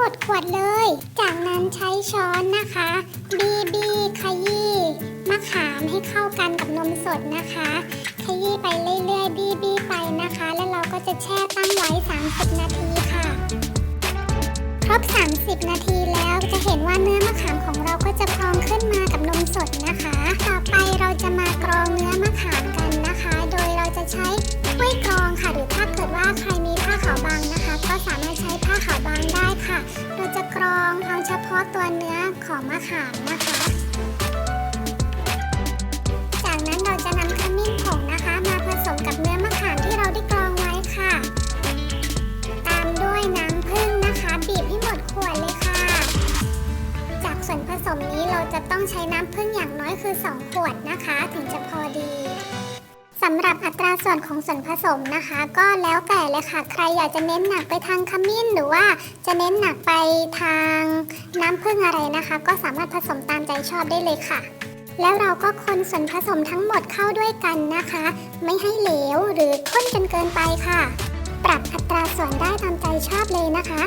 หมดขวดเลย จากนั้นใช้ช้อนนะคะ บีบีขยี้มะขามให้เข้ากันกับนมสดนะคะ ขยี้ไปเรื่อยๆ บีบีไปนะคะ แล้วเราก็จะแช่ตั้งไว้ 30 นาทีค่ะ ครบ 30 นาทีแล้วจะเห็นว่าเนื้อมะขามของเราก็จะพองขึ้นมากับนมสดนะคะต่อ องเอาเฉพาะตัวเนื้อของมะขามนะคะ จากนั้นเราจะนำขมิ้นผงนะคะ มาผสมกับเนื้อมะขามที่เราได้กรองไว้ค่ะ ตามด้วยน้ำผึ้งนะคะ บีบให้หมดขวดเลยค่ะ จากส่วนผสมนี้เราจะต้องใช้น้ำผึ้งอย่างน้อยคือ 2 ขวดนะคะ ถึงจะพอดี สำหรับอัตราส่วนของส่วนผสมนะคะ ก็แล้วแต่เลยค่ะ ใครอยากจะเน้นหนักไปทางขมิ้น หรือว่าจะเน้นหนักไปทางน้ำผึ้งอะไรนะคะ ก็สามารถผสมตามใจชอบได้เลยค่ะ แล้วเราก็คนส่วนผสมทั้งหมดเข้าด้วยกันนะคะ ไม่ให้เหลวหรือข้นจนเกินไปค่ะ ปรับอัตราส่วนได้ตามใจชอบเลยนะคะ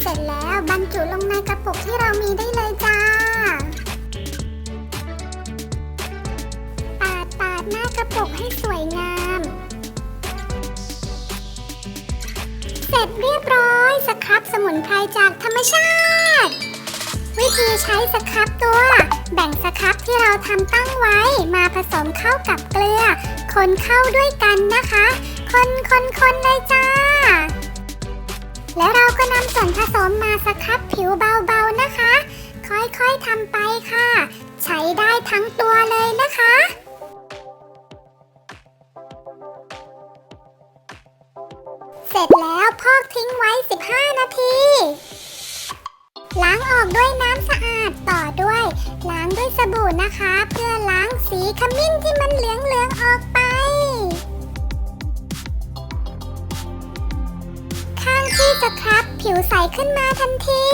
เสร็จแล้วบรรจุลงในกระปุกที่เรามีได้ ดหน้ากระปกให้สวยงาม เสร็จเรียบร้อยสครับสมุนไพรจากธรรมชาติ วิธีใช้สครับตัว แบ่งสครับที่เราทำตั้งไว้มาผสมเข้ากับเกลือ คนเข้าด้วยกันนะคะ คนคนคนเลยจ้า แล้วเราก็นำส่วนผสมมาสครับผิวเบาๆนะคะ ค่อยๆทำไปค่ะ ใช้ได้ทั้งตัวเลยนะคะ เสร็จแล้วพอกทิ้งไว้ 15 นาที ล้างออกด้วยน้ำสะอาดต่อด้วย ล้างด้วยสบู่นะคะ เพื่อล้างสีขมิ้นที่มันเหลืองๆออกไป ข้างที่สครับผิวใสขึ้นมาทันที